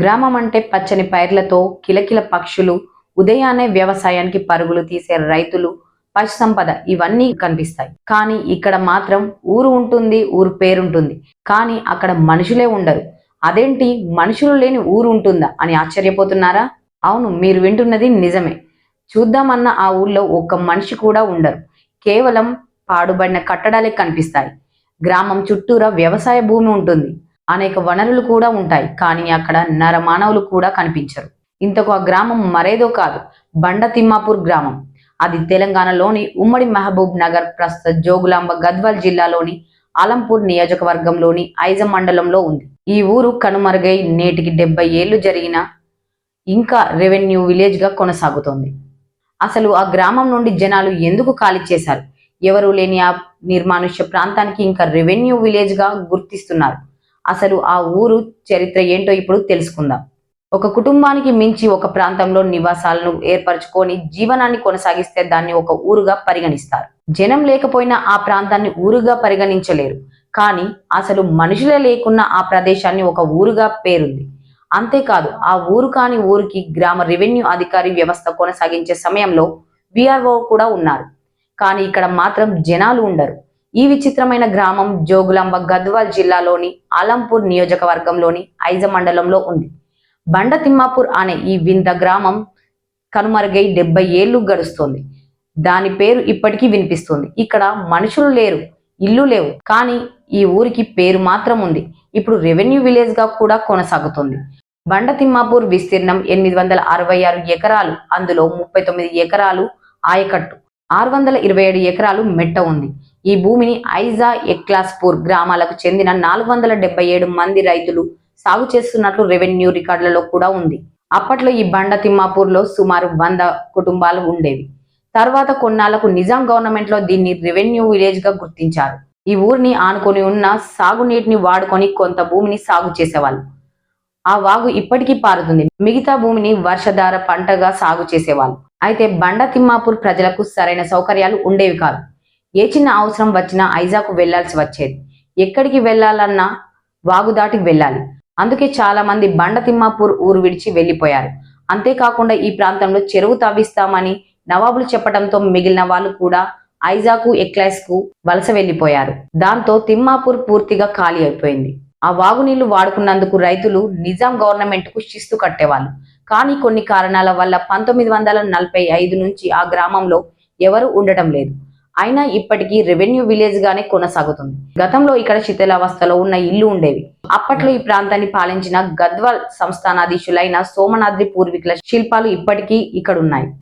గ్రామం అంటే పచ్చని పైర్లతో కిలకిల పక్షులు ఉదయాన్నే వ్యవసాయానికి పరుగులు తీసే రైతులు పశు సంపద ఇవన్నీ కనిపిస్తాయి. కానీ ఇక్కడ మాత్రం ఊరు ఉంటుంది ఊరు పేరుంటుంది. కానీ అక్కడ మనుషులే ఉండరు. అదేంటి? మనుషులు లేని ఊరు ఉంటుందా అని ఆశ్చర్యపోతున్నారా? అవును మీరు వింటున్నది నిజమే. చూద్దామన్న ఆ ఊర్లో ఒక్క మనిషి కూడా ఉండరు. కేవలం పాడుబడిన కట్టడాలే కనిపిస్తాయి. గ్రామం చుట్టూరా వ్యవసాయ భూమి ఉంటుంది. అనేక వనరులు కూడా ఉంటాయి కానీ అక్కడ నరమానవులు కూడా కనిపించరు. ఇంతకు ఆ గ్రామం మరేదో కాదు బండ తిమ్మాపూర్ గ్రామం. అది తెలంగాణలోని ఉమ్మడి మహబూబ్ నగర్ ప్రస్తుత జోగులాంబ గద్వాల్ జిల్లాలోని ఆలంపూర్ నియోజకవర్గంలోని ఐజం మండలంలో ఉంది. ఈ ఊరు కనుమరుగై నేటికి డెబ్బై ఏళ్ళు జరిగిన ఇంకా రెవెన్యూ విలేజ్గా కొనసాగుతోంది. అసలు ఆ గ్రామం నుండి జనాలు ఎందుకు ఖాళీ చేశారు? ఎవరు లేని ఆ నిర్మానుష్య ప్రాంతానికి ఇంకా రెవెన్యూ విలేజ్గా గుర్తిస్తున్నారు. అసలు ఆ ఊరు చరిత్ర ఏంటో ఇప్పుడు తెలుసుకుందాం. ఒక కుటుంబానికి మించి ఒక ప్రాంతంలో నివాసాలను ఏర్పరచుకొని జీవనాన్ని కొనసాగిస్తే దాన్ని ఒక ఊరుగా పరిగణిస్తారు. జనం లేకపోయినా ఆ ప్రాంతాన్ని ఊరుగా పరిగణించలేరు. కానీ అసలు మనుషులే లేకున్నా ఆ ప్రదేశాన్ని ఒక ఊరుగా పేరుంది. అంతేకాదు ఆ ఊరు కాని ఊరికి గ్రామ రెవెన్యూ అధికారి వ్యవస్థ కొనసాగించే సమయంలో విఆర్ఓ కూడా ఉన్నారు. కానీ ఇక్కడ మాత్రం జనాలు ఉండరు. ఈ విచిత్రమైన గ్రామం జోగులాంబ గద్వాల్ జిల్లాలోని ఆలంపూర్ నియోజకవర్గంలోని ఐజ మండలంలో ఉంది. బండ తిమ్మాపూర్ అనే ఈ వింత గ్రామం కనుమరుగై డెబ్బై ఏళ్ళు గడుస్తోంది. దాని పేరు ఇప్పటికీ వినిపిస్తుంది. ఇక్కడ మనుషులు లేరు ఇల్లు లేవు. కానీ ఈ ఊరికి పేరు మాత్రం ఉంది. ఇప్పుడు రెవెన్యూ విలేజ్గా కూడా కొనసాగుతుంది. బండ తిమ్మాపూర్ విస్తీర్ణం ఎనిమిది వందల అరవై ఆరు ఎకరాలు అందులో ముప్పై తొమ్మిది ఎకరాలు ఆయకట్టు. ఆరు వందల ఇరవై ఏడు ఎకరాలు మెట్ట ఉంది. ఈ భూమిని ఐజా ఎక్లాస్పూర్ గ్రామాలకు చెందిన నాలుగు వందల డెబ్బై ఏడు మంది రైతులు సాగు చేస్తున్నట్లు రెవెన్యూ రికార్డులలో కూడా ఉంది. అప్పట్లో ఈ బండ తిమ్మాపూర్లో సుమారు వంద కుటుంబాలు ఉండేవి. తర్వాత కొన్నాళ్ళకు నిజాం గవర్నమెంట్లో దీన్ని రెవెన్యూ విలేజ్గా గుర్తించారు. ఈ ఊరిని ఆనుకొని ఉన్న సాగునీటిని వాడుకొని కొంత భూమిని సాగు చేసేవాళ్ళు. ఆ వాగు ఇప్పటికీ పారుతుంది. మిగతా భూమిని వర్షధార పంటగా సాగు చేసేవాళ్ళు. అయితే బండ తిమ్మాపూర్ ప్రజలకు సరైన సౌకర్యాలు ఉండేవి కాదు. ఏ చిన్న అవసరం వచ్చినా ఐజాకు వెళ్ళాల్సి వచ్చేది. ఎక్కడికి వెళ్ళాలన్నా వాగు దాటి వెళ్ళాలి. అందుకే చాలా మంది బండ తిమ్మాపూర్ ఊరు విడిచి వెళ్ళిపోయారు అంతేకాకుండా ఈ ప్రాంతంలో చెరువు తవ్విస్తామని నవాబులు చెప్పడంతో మిగిలిన వాళ్ళు కూడా ఐజాకు ఎక్లైస్కు వలస వెళ్ళిపోయారు దాంతో తిమ్మాపూర్ పూర్తిగా ఖాళీ అయిపోయింది. ఆ వాగునీళ్ళు వాడుకున్నందుకు రైతులు నిజాం గవర్నమెంట్కు శిస్తు కట్టేవాళ్ళు. కానీ కొన్ని కారణాల వల్ల పంతొమ్మిది వందల నలభై ఐదు నుంచి ఆ గ్రామంలో ఎవరు ఉండటం లేదు. అయినా ఇప్పటికీ రెవెన్యూ విలేజ్ గానే కొనసాగుతుంది. గతంలో ఇక్కడ శిథిలావస్థలో ఉన్న ఇల్లు ఉండేవి. అప్పట్లో ఈ ప్రాంతాన్ని పాలించిన గద్వాల్ సంస్థానాధీశులైన సోమనాద్రి పూర్వీకుల శిల్పాలు ఇప్పటికీ ఇక్కడ ఉన్నాయి